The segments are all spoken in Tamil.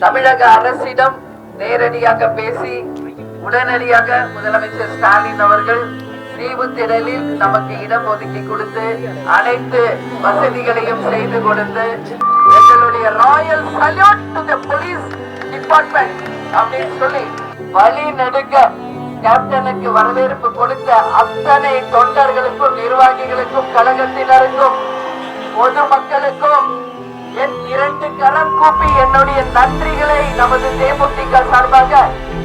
தமிழக அரசிடம் நேரடியாக பேசி உடனடியாக முதலமைச்சர் ஸ்டாலின் அவர்கள் தீவு திடலில் நமக்கு இடம் ஒதுக்கி கொடுத்து அனைத்து வசதிகளையும் செய்து கொடுத்து எங்களுடைய royal salute to the police department அப்படின்னு சொல்லி வழி நெடுக்க கேப்டனுக்கு வரவேற்பு கொடுத்த அத்தனை தொண்டர்களுக்கும் நிர்வாகிகளுக்கும் கழகத்தினருக்கும் பொதுமக்களுக்கும் என் இரண்டு கரம் கூப்பி என்னுடைய நன்றிகளை நமது தேமுதிக சார்பாக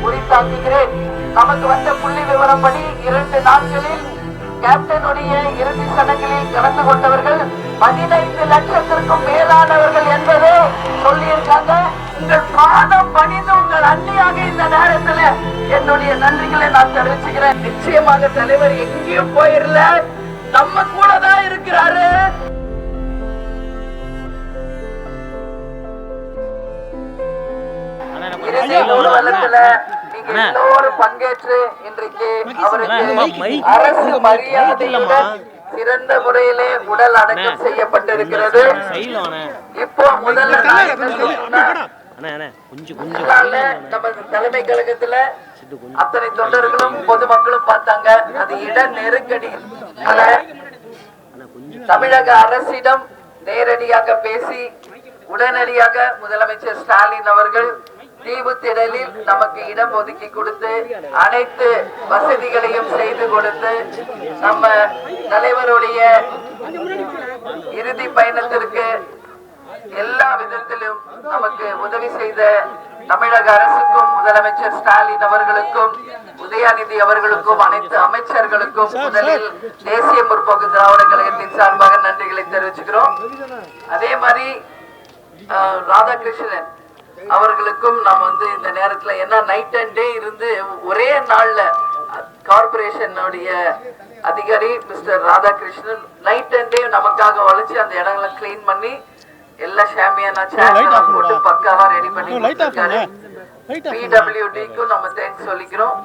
உரித்தாக்குகிறேன். நமக்கு வந்த புள்ளி விவரப்படி இரண்டு நாட்களில் கேப்டனுடைய இறுதி சடங்கில் கலந்து கொண்டவர்கள் பதினைந்து லட்சத்திற்கும் மேலானவர்கள் என்பது சொல்லியிருக்காங்க. உங்கள் பாதம் பணிந்து உங்கள் அன்னியாக இந்த நேரத்துல என்னுடைய நன்றிகளை நான் தெரிவிச்சுக்கிறேன். நிச்சயமாக தலைவர் எங்கேயும் போயிரல. நம்ம கூட தான் இருக்கிறாரு. இறுதி ஊர்வலத்துல நீங்க எல்லோரும் பங்கேற்று இன்றைக்கு அவருக்கு அரசு மரியாதையுடன் சிறந்த முறையிலே உடல் அடக்கம் செய்யப்பட்டிருக்கிறது. இப்போ முதல்ல நமது தலைமை கழகத்துல அத்தனை தொண்டர்களும் பொதுமக்களும் பார்த்தாங்க. அது இட நெருக்கடி. தமிழக அரசிடம் நேரடியாக பேசி உடனடியாக முதலமைச்சர் ஸ்டாலின் அவர்கள் தீவு திடலில் நமக்கு இடம் ஒதுக்கி கொடுத்து அனைத்து வசதிகளையும் செய்து கொடுத்து நம்ம தலைவருடைய இறுதி பயணத்திற்கு எல்லா விதத்திலும் நமக்கு உதவி செய்த தமிழக அரசுக்கும் முதலமைச்சர் ஸ்டாலின் அவர்களுக்கும் உதயாநிதி அவர்களுக்கும் அனைத்து அமைச்சர்களுக்கும் முதலில் தேசிய முற்போக்கு திராவிட கழகத்தின் சார்பாக நன்றிகளை தெரிவிச்சுக்கிறோம். அதே மாதிரி ராதாகிருஷ்ணன் அவர்களுக்கும் நாம் வந்து இந்த நேரத்துல என்ன நைட் அண்ட் டே இருந்து ஒரே நாள்ல கார்பரேஷனுடைய அதிகாரி mister Radhakrishnan night and day நமக்காக உழைச்சு அந்த இடங்களை கிளீன் பண்ணி எல்லா ஷாமியானா சேர் போட்டு பக்காவா ரெடி பண்ணி கொடுத்திருக்காரு பிடபிள்யூடிக்கும் நம்ம தேங்க்ஸ் சொல்லிக்கிறோம்.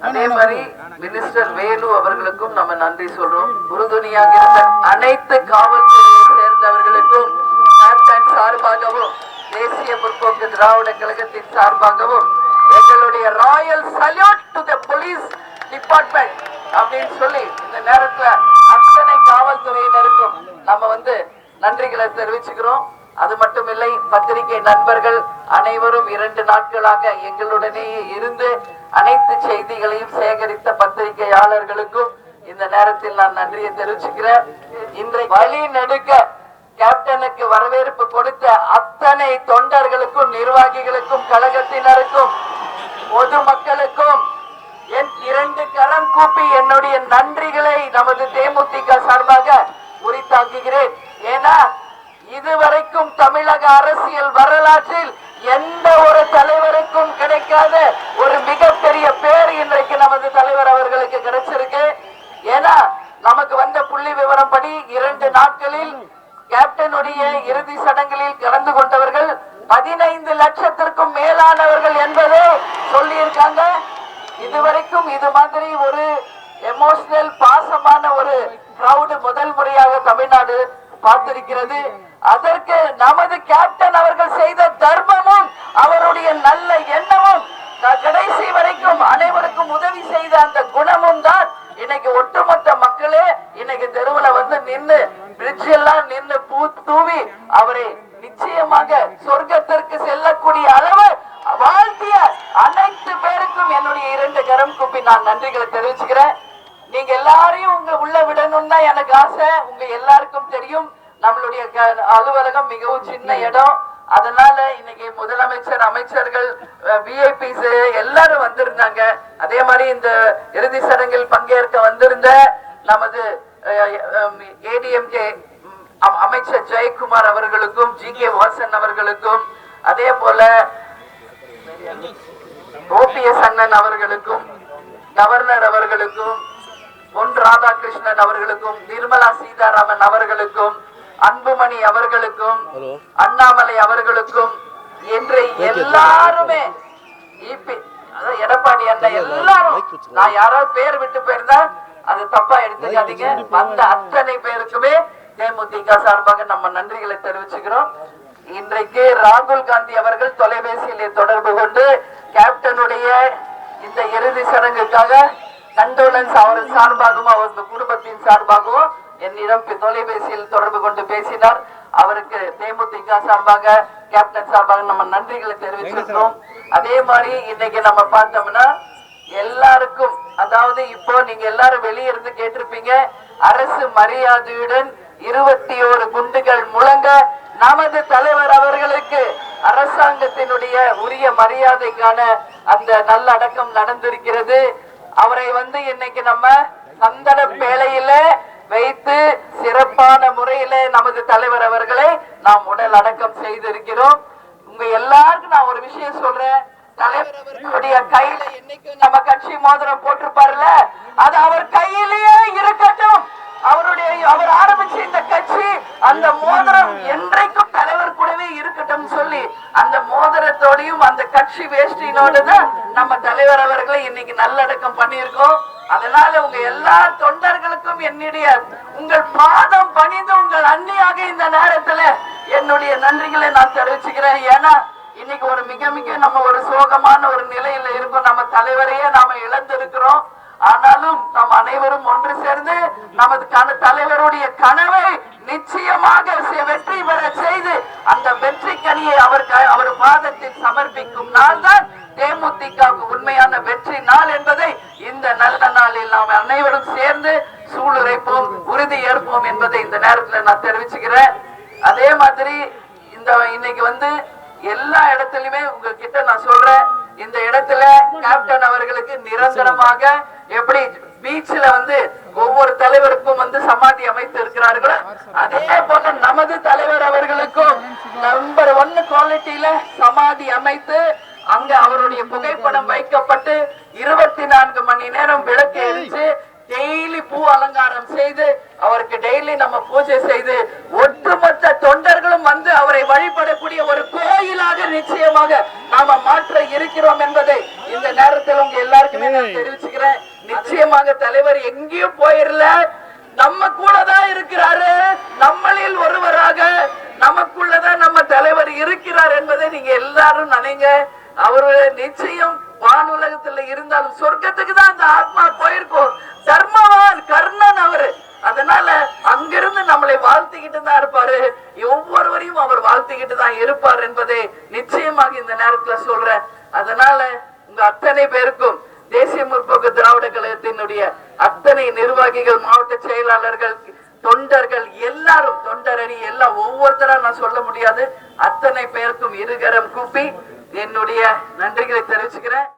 அதே மாதிரி மினிஸ்டர் வேலு அவர்களுக்கும் நம்ம நன்றி சொல்றோம். உறுதுணையாக இருந்த அனைத்து காவல்துறையை சேர்ந்தவர்களுக்கும் சார்பாகவும் தேசிய முற்போக்கு திராவிட கழகத்தின் சார்பாகவும் எங்களுடைய royal salute to the police department அப்படின்னு சொல்லி இந்த நேரத்துல அத்தனை காவல்துறையினருக்கும் நம்ம வந்து நன்றிகளை தெரிவிச்சுக்கிறோம். அது மட்டும் இல்லை பத்திரிகை நண்பர்கள் அனைவரும் இரண்டு நாட்களாக எங்களுடனேயே இருந்து அனைத்து செய்திகளையும் சேகரித்த பத்திரிகையாளர்களுக்கும் இந்த நேரத்தில் நான் நன்றியை தெரிவிச்சுக்கிறேன். இன்றை வழி நெடுக்க கேப்டனுக்கு வரவேற்பு கொடுத்த அத்தனை தொண்டர்களுக்கும் நிர்வாகிகளுக்கும் கழகத்தினருக்கும் பொதுமக்களுக்கும் என் இரண்டு கரம் கூப்பி என்னுடைய நன்றிகளை நமது தேமுதிக சார்பாக உரித்தாக்குகிறேன். ஏன்னா இதுவரைக்கும் தமிழக அரசியல் வரலாற்றில் எந்த ஒரு தலைவருக்கும் கிடைக்காத ஒரு மிகப்பெரிய பேர் இன்றைக்கு நமது தலைவர் அவர்களுக்கு கிடைச்சிருக்கு ஏன்னா நமக்கு வந்த புள்ளி விவரம் படி இரண்டு நாட்களில் கேப்டனுடைய இறுதி சடங்கில் கலந்து கொண்டவர்கள் பதினைந்து லட்சத்திற்கும் மேலானவர்கள் என்பது சொல்லியிருக்காங்க. இதுவரைக்கும் இது மாதிரி ஒரு எமோஷனல் பாசமான ஒரு கிரௌடு முதல் முறையாக தமிழ்நாடு பார்த்திருக்கிறது. அதற்கு நமது கேப்டன் அவர்கள் செய்த தர்மமும் அவருடைய நல்ல எண்ணமும் கடைசி வரைக்கும் அனைவருக்கும் உதவி செய்த அந்த குணமும் தான் இன்னைக்கு ஒட்டுமொத்த மக்களே இன்னைக்கு தெருவுல வந்து நின்று பிரிட்ஜ் எல்லாம் நின்று பூ தூவி அவரை நிச்சயமாக சொர்க்கத்திற்கு செல்லக்கூடிய அளவு வாழ்த்திய அனைத்து பேருக்கும் என்னுடைய இரண்டு கரம் கூப்பி நான் நன்றிகளை தெரிவிச்சுக்கிறேன். நீங்க எல்லாரையும் உங்க உள்ள விடணும்னு தான் எனக்கு ஆசை. உங்க எல்லாருக்கும் தெரியும். நம்மளுடைய க- அலுவலகம் மிகவும் சின்ன இடம். அதனால இன்னைக்கு முதலமைச்சர் அமைச்சர்கள் விஐபிஸ் எல்லாரும் வந்திருந்தாங்க. அதே மாதிரி இந்த இறுதி சடங்கில் பங்கேற்க வந்திருந்த நமது ஏடிஎம்கே அமைச்சர் ஜெயக்குமார் அவர்களுக்கும் ஜி கே வாசன் அவர்களுக்கும் அதே போல ஓபிஎஸ் அண்ணன் அவர்களுக்கும் கவர்னர் அவர்களுக்கும் பொன் ராதாகிருஷ்ணன் அவர்களுக்கும் நிர்மலா சீதாராமன் அவர்களுக்கும் அன்புமணி அவர்களுக்கும் அண்ணாமலை அவர்களுக்கும் என்று எல்லாருமே எடப்பாடி அண்ணன் எல்லாரும். நான் யாராவது பேர் விட்டு போயிருந்தா அது தப்பா எடுத்துக்காதீங்க. வந்த அத்தனை பேருக்குமே தேமுதிக சார்பாக நம்ம நன்றிகளை தெரிவிச்சுக்கிறோம். இன்றைக்கு ராகுல் காந்தி அவர்கள் தொலைபேசியில் தொடர்பு கொண்டு கேப்டனுடைய இந்த இறுதி சடங்குக்காக கண்டோலன்ஸ் அவர் சார்பாகவும் அவரது குடும்பத்தின் சார்பாகவும் என்னிடம் தொலைபேசியில் தொடர்பு கொண்டு பேசினார். அவருக்கு தேமுதிக சார்பாக கேப்டன் சார்பாக நம்ம நன்றிகளை தெரிவிச்சிருக்கோம் அதே மாதிரி இன்னைக்கு நம்ம பார்த்தோம்னா எல்லாருக்கும் அதாவது இப்போ நீங்க எல்லாரும் வெளியே இருந்து கேட்டிருப்பீங்க அரசு மரியாதையுடன் இருபத்தி ஓரு குண்டுகள் முழங்க நமது தலைவர் அவர்களுக்கு அரசாங்கத்தினுடைய உரிய மரியாதைக்கான அந்த நல்லடக்கம் நடந்திருக்கிறது. அவரை வந்து இன்னைக்கு நம்ம சந்தன பேழையில வைத்து சிறப்பான முறையில நமது தலைவர் அவர்களை நாம் உடல் அடக்கம் செய்திருக்கிறோம். உங்க எல்லாருக்கும் நான் ஒரு விஷயம் சொல்றேன். தலைவர் அவர்களுடைய கையில என்னைக்கும் நம்ம கட்சி மோதிரம் போட்டிருப்பாருல அது அவர் கையிலேயே இருக்கட்டும். அவருடைய அவர் ஆரம்பிச்ச இந்த கட்சி அந்த மோதிரம் என்றைக்கும் தலைவர் கூடவே இருக்கட்டும் சொல்லி அந்த மோதிரத்தோடையும் அந்த கட்சி வேஷ்டினோடு தான் நம்ம தலைவர் அவர்களை இன்னைக்கு நல்லடக்கம் பண்ணியிருக்கோம். அதனால உங்க எல்லா தொண்டர்களுக்கும் என்னுடைய உங்கள் பாதம் பணிந்து உங்கள் அன்னியாக இந்த நேரத்துல என்னுடைய நன்றிகளை நான் தெரிவிச்சுக்கிறேன். ஏன்னா இன்னைக்கு ஒரு மிக மிக நம்ம ஒரு சோகமான ஒரு நிலையில இருக்கோம். நம்ம தலைவரையே நாம இழந்திருக்கிறோம். ஆனாலும் நாம் அனைவரும் ஒன்று சேர்ந்து நமது கன தலைவருடைய கனவை நிச்சயமாக வெற்றி பெற செய்து அந்த வெற்றி கனியை அவர் க- அவர் பாதத்தில் சமர்ப்பிக்கும் நாள் தான் தேமுதிகவுக்கு உண்மையான வெற்றி நாள் என்பதை இந்த நல்ல நாளில் நாம் அனைவரும் சேர்ந்து சூளுரைப்போம் உறுதி ஏற்போம் என்பதை இந்த நேரத்தில் நான் தெரிவிச்சுக்கிறேன். அதே மாதிரி இந்த இன்னைக்கு வந்து எல்லா இடத்துலயுமே உங்ககிட்ட நான் சொல்றேன். இந்த இடத்துல கேப்டன் அவர்களுக்கு நிரந்தரமாக எப்படி பீச்ல வந்து ஒவ்வொரு தலைவருக்கும் வந்து சமாதி அமைத்து இருக்கிறார்களோ அதே போல நமது தலைவர் அவர்களுக்கும் நம்பர் ஒன்னு குவாலிட்டியில சமாதி அமைத்து அங்க அவருடைய புகைப்படம் வைக்கப்பட்டு இருபத்தி நான்கு மணி நேரம் விளக்கு எரிச்சு டெய்லி பூ அலங்காரம் செய்து அவருக்கு டெய்லி நம்ம பூஜை செய்து ஒட்டுமொத்த தொண்டர்களும் வந்து அவரை வழிபடக்கூடிய ஒரு கோயிலாக நிச்சயமாக இருக்கிறோம் என்பதை இந்த நேரத்தில் உங்க எல்லாருக்குமே நான் தெரிவிச்சுக்கிறேன். நிச்சயமாக தலைவர் எங்கேயும் போயிரல. நம்ம கூட தான் இருக்கிறாரு. நம்மளில் ஒருவராக நமக்குள்ளதான் நம்ம தலைவர் இருக்கிறார் என்பதை நீங்க எல்லாரும் நினைங்க. அவரு நிச்சயம் வானுலகத்துல இருந்தாலும் சொர்க்கத்துக்கு தான் அந்த ஆத்மா போயிருக்கும். தர்மவான் கர்ணன் அவரு. அதனால அங்கிருந்து நம்மளை வாழ்த்திக்கிட்டு தான் இருப்பாரு. ஒவ்வொருவரையும் அவர் வாழ்த்திக்கிட்டு தான் இருப்பார் என்பதை நிச்சயமாக இந்த நேரத்துல சொல்றேன். அதனால உங்க அத்தனை பேருக்கும் தேசிய முற்போக்கு திராவிட கழகத்தினுடைய அத்தனை நிர்வாகிகள் மாவட்ட செயலாளர்கள் தொண்டர்கள் எல்லாரும் தொண்டரணி எல்லாம் ஒவ்வொருத்தரா நான் சொல்ல முடியாது. அத்தனை பேருக்கும் இருகரம் கூப்பி என்னுடைய நன்றிகளை தெரிவிச்சுக்கிறேன்.